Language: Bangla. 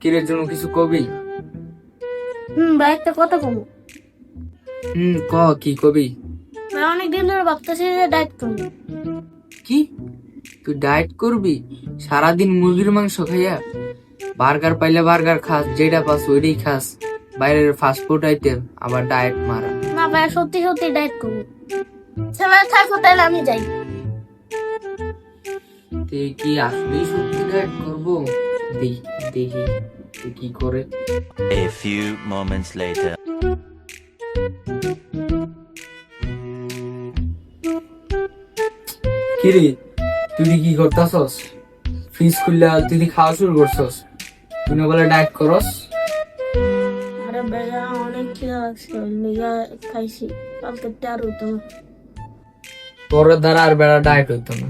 কিরের জন্য কিছু কবি? হুম ভাই একটা কথা হুম ক কি কবি? আমি ধরে ভাবতেছি যে ডায়েট করব। কি? তুই ডায়েট করবি? সারাদিন মুরগির মাংস খাইয়া বার্গার পাইলে বার্গার খাস যেটা পাস ওইটাই খাস। বাইরের ফাস্ট ফুড আইটেম আবার ডায়েট মারা। না ভাই সত্যি সত্যি ডায়েট করব। ভাই থাকো তাহলে আমি যাই। তুই কি আসলেই সত্যি ডায়েট করব? দেখি দেখি তুই কি করে। A few moments later. কিরে তুই কি করতাছস? ফ্রিজ খুললে তুই খাওয়া শুরু করছস। তুই না বলে ডায়েট করস? আরে ভাইয়া অনেক খিদা লাগছে লিগা খাইছি কালকে টার হইতো না। তোর দ্বারা আর বেড়া ডায়েট হইতো না